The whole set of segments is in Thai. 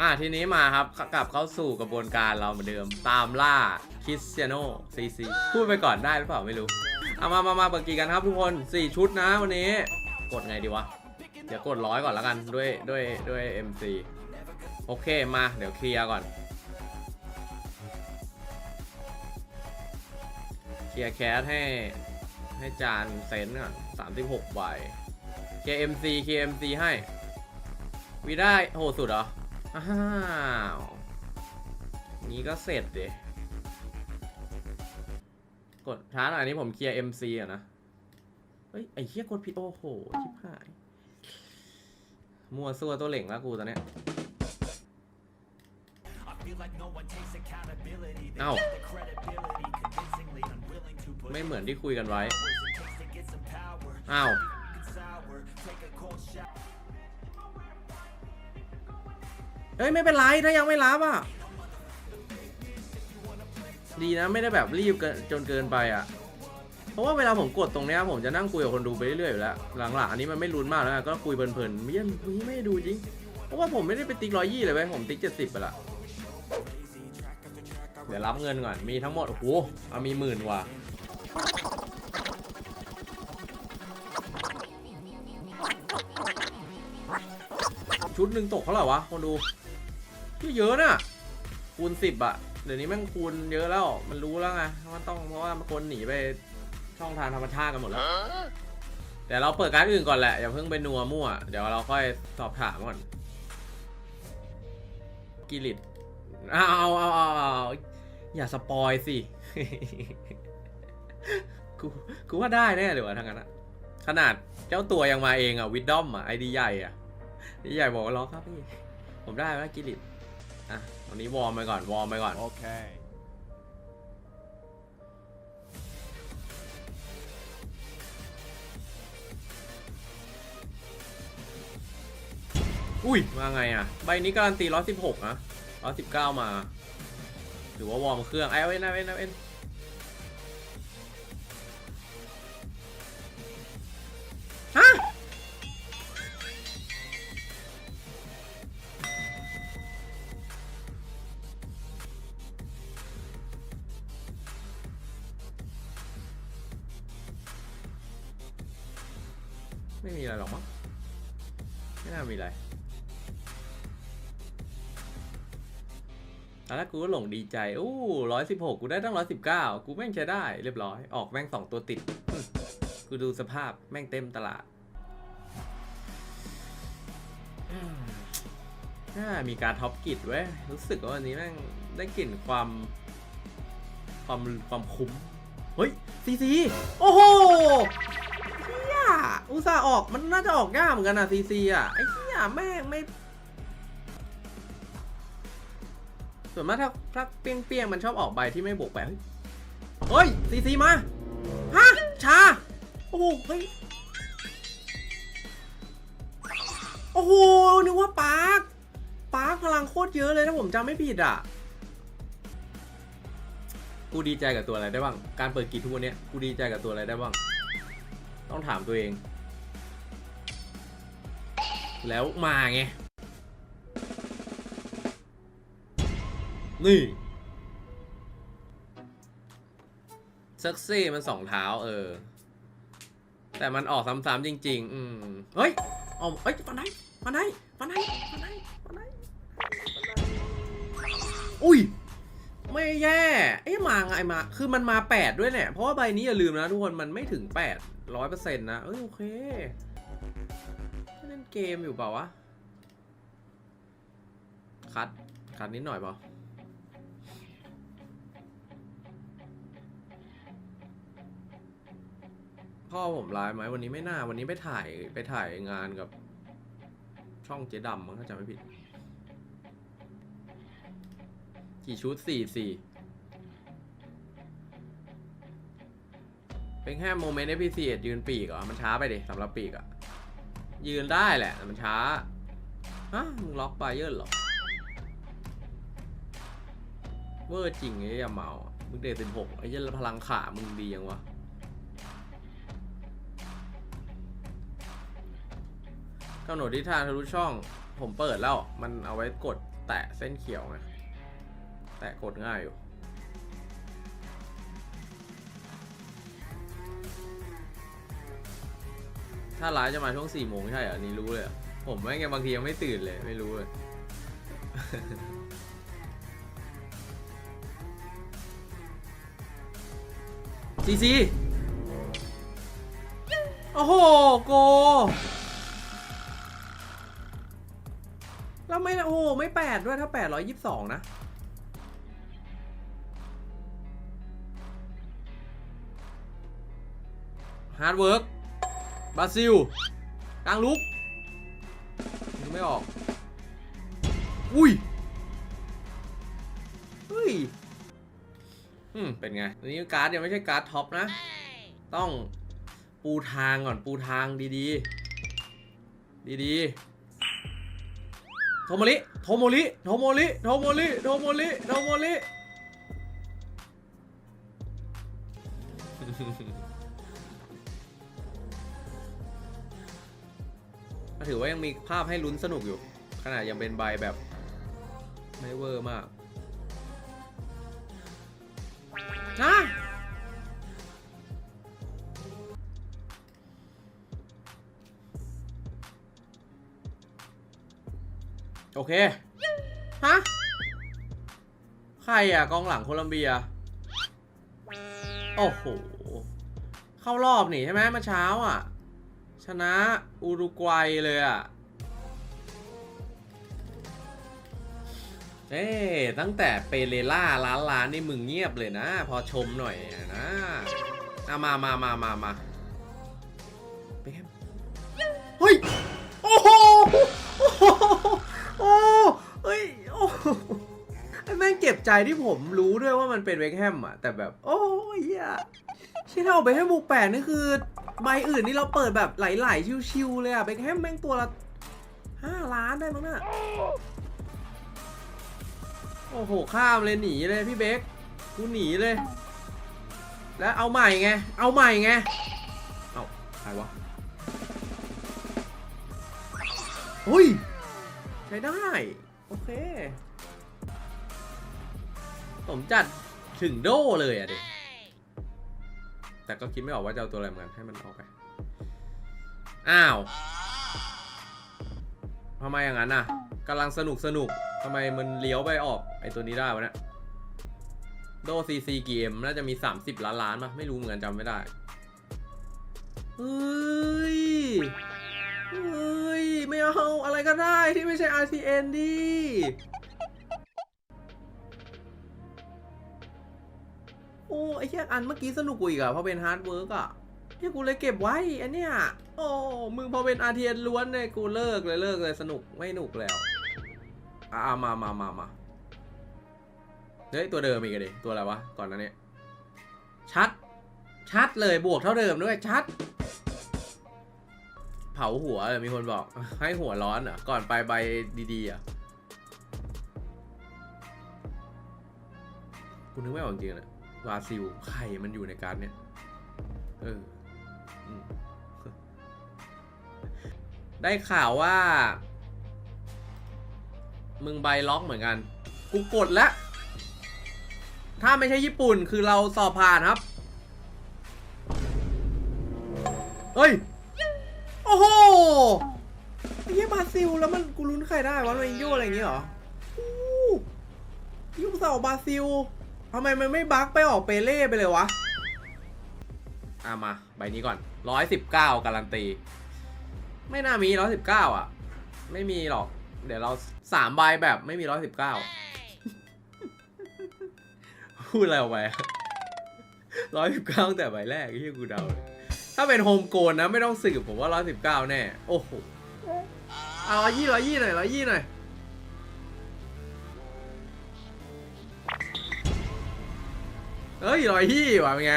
อะทีนี้มาครับกลับเข้าสู่กระบวนการเราเหมือนเดิม ตามล่าคริสเตียโนซีซีพูดไปก่อนได้หรือเปล่าไม่รู้เอามามามาเปิดกี่กันครับทุกคน 4 ชุดนะวันนี้ กดไงดีวะ เดี๋ยวกดร้อยก่อนแล้วกันด้วยด้วยด้วย MC โอเคมาเดี๋ยวเคลียร์ก่อน เคลียร์แคสให้ให้จานเซนก่อน36ใบเคลียร์ MC เคลียร์ MC ให้วีได้โหสุดเหรอ อ้าวนี้ก็เสร็จเดยกดช้าหน่อยอันนี้ผมเคลียร์ MC อะนะ เฮ้ย ไอ้เหี้ยกดผิดโอ้โห ชิบหาย มัวซัวตัวเหล่งแล้วกูตอนเนี้ยเอ้าไม่เหมือนที่คุยกันไว้อ้าว เฮ้ยไม่เป็นไรถ้ายังไม่รับอะ ดีนะไม่ได้แบบรีบเกินจนเกินไปอะ เพราะว่าเวลาผมกดตรงเนี้ยผมจะนั่งคุยกับคนดูไปเรื่อยๆอยู่แล้ว หลังๆอันนี้มันไม่รุนมากแล้วก็คุยเพลินๆไม่ยังไม่ได้ดูจริง เพราะว่าผมไม่ได้ไปติ๊กร้อยยี่เลยเว้ยผมติ๊กเจ็ดสิบไปละเดี๋ยวรับเงินก่อน มีทั้งหมด โอ้โห เอามีหมื่นว่าชุดหนึ่งตกเท่าไหร่วะคนดู เยอะนะคูณสิบอะเดี๋ยวนี้แม่งคูณเยอะแล้ว มันรู้แล้วไงว่าต้องเพราะว่าคนหนีไปช่องทางธรรมชาติกันหมดแล้วเดี๋ยวเราเปิดการดอื่นก่อนแหละอย่าเพิ่งไปนัวมั่ว เดี๋ยวเราค่อยสอบถามก่อนกิริตเอาเอาเอาเอาอย่าสปอยสิกูกูว่าได้แน่เลยวะทางนั้นอะขนาดเจ้าตัวยังมาเองอะวิดดอมอะไอดีใหญ่อะไอดีใหญ่บอกว่าล้อครับพี่ ผมได้แล้วกิริต อะวันนี้วอร์มไปก่อนวอร์มไปก่อน Okay. อุ้ย มาไงอะ ใบนี้การันตี116นะ119 มา หรือว่าวอร์มเครื่องไอเอ็นไอเอ็นไอเอ็น ไม่มีอะไรหรอกมั้งไม่น่ามีอะไรตอนแรกกูก็หลงดีใจอู้ร้อยสิบหกกูได้ตั้งร้อยสิบเก้ากูแม่งใช้ได้เรียบร้อย ออกแม่งสองตัวติด กูดูสภาพแม่งเต็มตลาดมน่ามีการท็อปกิจเว้ย รู้สึกว่าวันนี้แม่งได้กลิ่นความ ความความคุ้ม เฮ้ยซีซี โอ้โห อุตส่าห์ออกมันน่าจะออกยากเหมือนกันนะซีซีอะไอ้เฮียแม่งไม่ ส่วนมากถ้าถ้าเปี้ยงเปียงมันชอบออกใบที่ไม่บวกแปดเฮ้ยซีซีมาฮะชาโอ้โหเฮ้ยโอ้โหนึกว่าปาร์คปาร์คพลังโคตรเยอะเลยถ้าผมจำไม่ผิดอะกูดีใจกับตัวอะไรได้บ้าง การเปิดกีทุกวันเนี้ยกูดีใจกับตัวอะไรได้บ้าง ต้องถามตัวเอง แล้วมาไง นี่เซ็กซี่มันสองเท้าเออ แต่มันออกซ้ำๆจริง ๆ อืมเฮ้ยออกเฮ้ยฟันไหนฟันไหนฟันไหนฟันไหนฟันไหนอุ้ย ไม่แย่ เอ๊ะมาไงมา คือมันมาแปดด้วยเนี่ย เพราะว่าใบนี้อย่าลืมนะทุกคน มันไม่ถึงแปดร้อยเปอร์เซ็นต์นะ เอ้ยโอเค ล่นเกมอยู่เปล่าวะ คัด คัดนิดหน่อยเปล่าพ่อผมไลฟ์ไหมวันนี้ไม่น่า วันนี้ไปถ่ายไปถ่ายงานกับช่องเจ๊ดำมั้งถ้าจำไม่ผิด กี่ชุดสี่สี่เป็นแค่โมเมนต์ FPC ยืนปีกเหรอ มันช้าไปดิสำหรับปีกอะ ยืนได้แหละแต่มันช้าฮะมึงล็อกไบเยอร์เหรอเวอร์จริงไอ้ยาเมา มึงเดทสิบหกไอ้ยันพลังขามึงดียังวะกำหนดทิศทางทะลุช่อง ผมเปิดแล้ว มันเอาไว้กดแตะเส้นเขียวไง แตะกดง่ายอยู่ ถ้าร้ายจะมาช่วงสี่โมงใช่เหรออันนี่รู้เลยอะผมไม่ไงบางทียังไม่ตื่นเลยไม่รู้เลย ซีซี โอ้โห โก แล้วไม่ โอ้โห ไม่แปดด้วยถ้าแปดร้อยยี่สิบสองนะ ฮาร์ดเวิร์ก บราซิลกลางลุกดูไม่ออก อุ้ยเฮ้ยอืมเป็นไงอันนี้การ์ดยังไม่ใช่การ์ดท็อปนะ ต้องปูทางก่อนปูทางดีๆ ดีๆ โทโมริ โทโมริ โทโมริ โทโมริ โทโมริ โทโมริ ก็ถือว่ายังมีภาพให้ลุ้นสนุกอยู่ ขนาดยังเป็นใบแบบ ไม่เวอร์มากฮะโอเค ฮะ ใครอะ กองหลังโคลัมเบีย โอ้โห เข้ารอบนี่ใช่ไหมเมื่อเช้าอะ ชนะอุรุกวัยเลยอะ เอ้ตั้งแต่เปเรล่าล้านล้านนี่มึงเงียบเลยนะ พอชมหน่อยนะอามามามามามาเปมเฮ้ย โอ้โห โอ้โหโอ้เฮ้ย โอ้โหแม่งเจ็บใจที่ผมรู้ด้วยว่ามันเป็นเวกแฮมอะ แต่แบบ โอ้ยเหี้ย ที่เอาไปให้บุกแปดนี่คือใบอื่นนี่เราเปิดแบบไหลๆชิวๆเลยอะเบคแฮมแม่งตัวละห้าล้านได้มั้งน่ะโอ้โหข้ามเลยหนีเลยพี่เบคกูหนีเลย แล้วเอาใหม่ไง เอาใหม่ไง เอาใครวะเฮ้ยใช้ได้ โอเคผมจัดถึงโดเลยอะเดิ แต่ก็คิดไม่ออกว่าจะเอาตัวอะไรเหมือนกันให้มันออกไป อ้าวทำไมอย่างนั้นน่ะกำลังสนุกสนุกทำไมมันเลี้ยวไปออกไอตัวนี้ได้วะเนี่ยโดซีซีเกมน่าจะมี 30 ล้านล้านป่ะ ไม่รู้เหมือนกันจำไม่ได้ เฮ้ย เฮ้ย ไม่เอาอะไรก็ได้ที่ไม่ใช่ RTN ดิ อ้ไอ้แค่อันเมื่อกี้สนุกกว่าอีกอะเพราะเป็นฮาร์ดเวิร์กอะที่กูเลยเก็บไว้อันเนี้ยโอ้มึงพอเป็น RTN ล้วนเนี่ยกูเลิกเลยเลิกเลยสนุกไม่หนุกแล้วอ่ามามามามาเฮ้ยตัวเดิมอีกอะดิตัวอะไรวะก่อนนั้นเนี่ยชัด ชัดเลยบวกเท่าเดิมด้วยชัด เผาหัวเลยมีคนบอก ให้หัวร้อนเหรอก่อนไปใบดีๆอะคุณนึกไม่ออกจริงๆนะบ ราซิลใครมันอยู่ในการเนี่ย เออ ได้ข่าวว่า มึงใบล็อกเหมือนกัน กูกดแล้ว ถ้าไม่ใช่ญี่ปุ่นคือเราสอบผ่านครับ เฮ้ย โอ้โหไอ้เหี้ยบราซิลแล้วมันกูลุ้นใครได้วะโรนลโยอะไรอย่างเงี้ยเหรอยุคเสาบราซิลำไมมันไม่บั๊กไปออกเปเล่ไปเลยวะอะมา ใบนี้ก่อนร้อยสิบเก้าการันตี ไม่น่ามีร้อยสิบเก้าอะ ไม่มีหรอก เดี๋ยวเราสามใบแบบไม่มีร้อยสิบเก้าพูดอะไรออกไปร้อยสิบเก้าตั้งแต่ใบแรกที่กูเดาเลยถ้าเป็นโฮมโกนนะ ไม่ต้องสืบผมว่าร้อยสิบเก้าแน่ โอ้โห เอาร้อยยี่ร้อยยี่หน่อยร้อยยี่หน่อย เอ้ยร้อยยี่ว่ะเป็นไง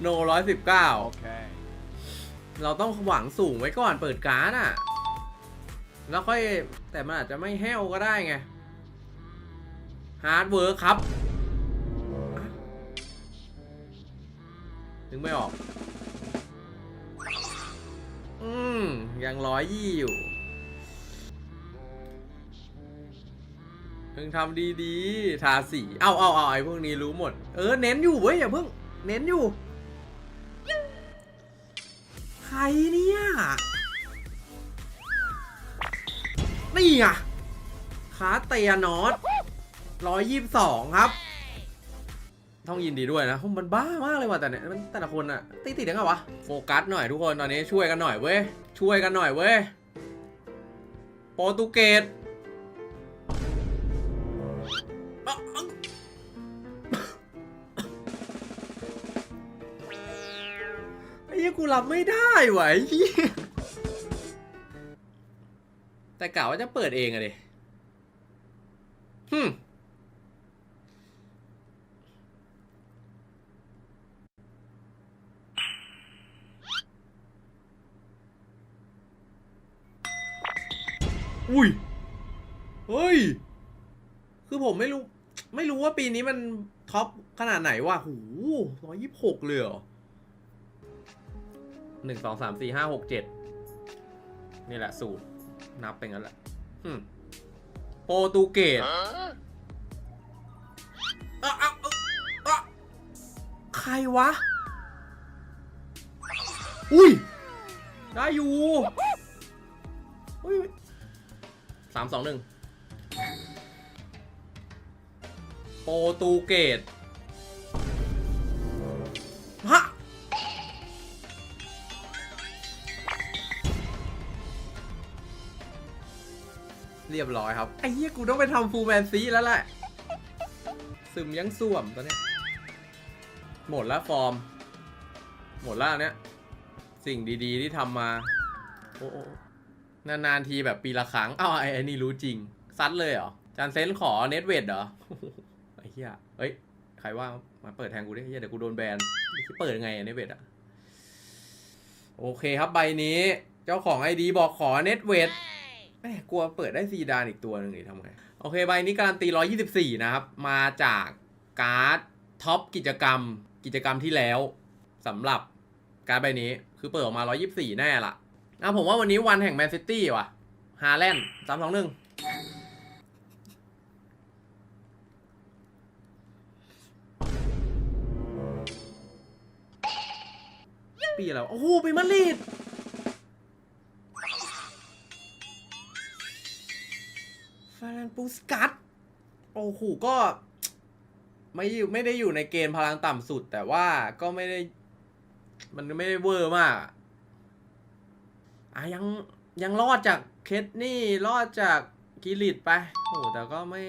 โนร้อยสิบเก้า Okay. เราต้องหวังสูงไว้ก่อนเปิดการ์ดอะ แล้วค่อยแต่มันอาจจะไม่แห้วก็ได้ไงฮาร์ดเวิร์คครับอะนึกไม่ออก อืม ยังร้อยยี่อยู่เพิ่งทำดีๆ ทาสี เอาเอาเอาไอ้พวกนี้รู้หมด เออเน้นอยู่เว้ยอย่าเพิ่งเน้นอยู่ ใครเนี่ยนี่ไงคาเตียนอตร้อยยี่สิบสองครับ ต้องยินดีด้วยนะมันบ้ามากเลยว่ะแต่เนี่ยมันแต่ละคนอะติดติดยังไงวะโฟกัสหน่อยทุกคนตอนนี้ช่วยกันหน่อยเว้ยช่วยกันหน่อยเว้ยโปรตุเกส กูรับไม่ได้ว่ะไหี้ยแต่กะว่าจะเปิดเองอะดิฮึอุ้ย เฮ้ย คือผมไม่รู้ ไม่รู้ว่าปีนี้มันท็อปขนาดไหนวะหูร้อยยี่สิบหกเลยเหรอ หนึ่งสองสามสี่ห้าหกเจ็ดนี่แหละสูตร นับไปงั้นแหละโปรตุเกสใครวะ อุ้ย ได้อยู่อุ้ยสามสองหนึ่งโปรตุเกส เรียบร้อยครับ ไอ้เหี้ยกูต้องไปทำฟูลแมนซีแล้วแหละซึมยังส่วมตอนเนี้ยหมดแล้วฟอร์ม หมดแล้วเนี้ยสิ่งดีๆที่ทำมาโอ้โอ้นานๆทีแบบปีละครั้งอ้าวไอ้ไอ้นี่รู้จริง ซัดเลยเหรอ จานเซนขอเน็ตเวทเหรอ ไอ้เหี้ยเอ้ย ใครว่ามาเปิดแทนกูดิเหี้ยเดี๋ยวกูโดนแบนเปิดไงเน็ตเวทอะโอเคครับใบนี้ เจ้าของไอดีบอกขอเน็ตเวท แม่กลัวเปิดได้ซีดานอีกตัวหนึ่งนี่ทำไง โอเค ใบนี้การันตี 124 นะครับ มาจากการ์ดท็อปกิจกรรม กิจกรรมที่แล้วสำหรับการ์ดใบนี้คือเปิดออกมา 124 แน่ละนะผมว่าวันนี้วันแห่งแมนซิตี้ว่ะฮาแลนด์สามสองหนึ่งปีอะไรวโอ้โหเป็นมาดริดูสกัตโอ้โหก็ไม่อยู่ไม่ได้อยู่ในเกณฑ์พลังต่ำสุด แต่ว่าก็ไม่ได้ มันไม่ได้เวอร์มากอะยังยังรอดจากเคสนี่รอดจากกิริตไปโอ้โหแต่ก็ไม่